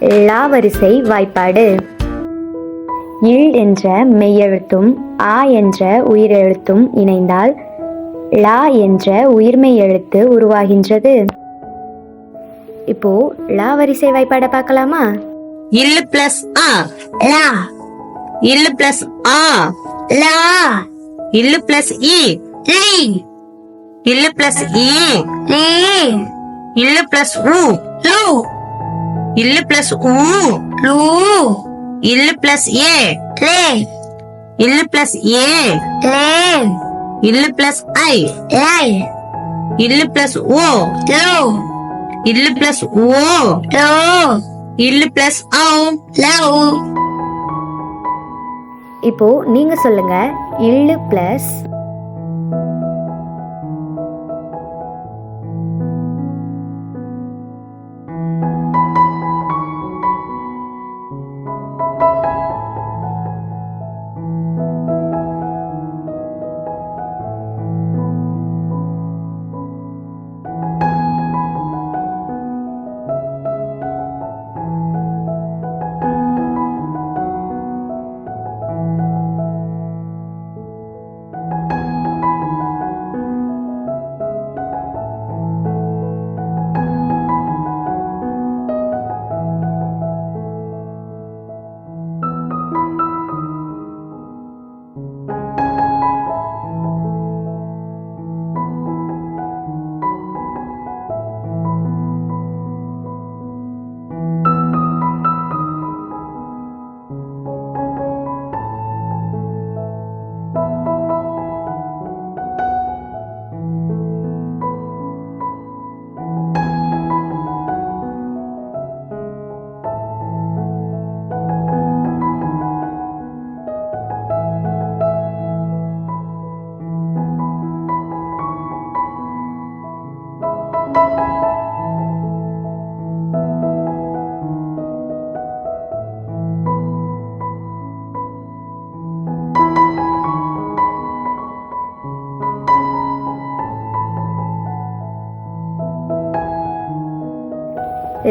லா வரிசை வாய்ப்பாடு. இல் என்ற மெய்யெழுத்தும் ஆ என்ற உயிரெழுத்தும் இணைந்தால் லா என்ற உயிர்மெய் எழுத்து உருவாகின்றது. இப்போ லா வரிசை வாய்ப்பாடை பார்க்கலாமா? இல்லு பிளஸ் ஆ லா. இல்லு பிளஸ் ஆ லா. இல்லு பிளஸ் இ லீ. இல்லு பிளஸ் இ லீ. இல்லு பிளஸ் உ லூ. இல்லு பிளஸ் உ லூ. இல்லு பிளஸ் ஏ. லே. இல்லு பிளஸ் ஏ. லே. இல்லு பிளஸ் ஐ. லை. இல்லு பிளஸ் ஓ. லோ. இல்லு பிளஸ் ஓ. லோ. இல்லு பிளஸ் ஔ லவ் இப்போ நீங்க சொல்லுங்க இல்லு பிளஸ்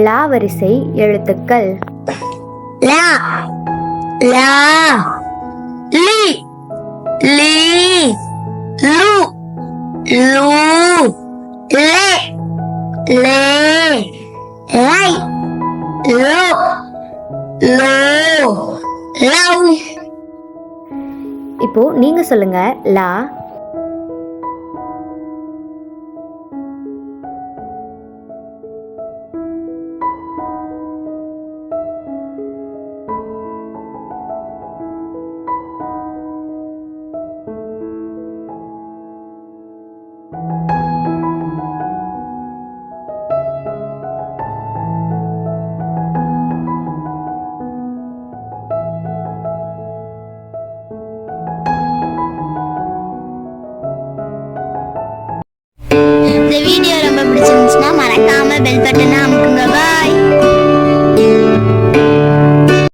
லா வரிசை எழுத்துக்கள். லா லா லீ லீ லூ லூ லே லே லை லோ லோ லவ் இப்போ நீங்க சொல்லுங்க லா இந்த வீடியோ ரொம்ப பிடிச்சிருந்துச்சுன்னா மறக்காம பெல் பட்டனை அமுக்குங்க. பாய்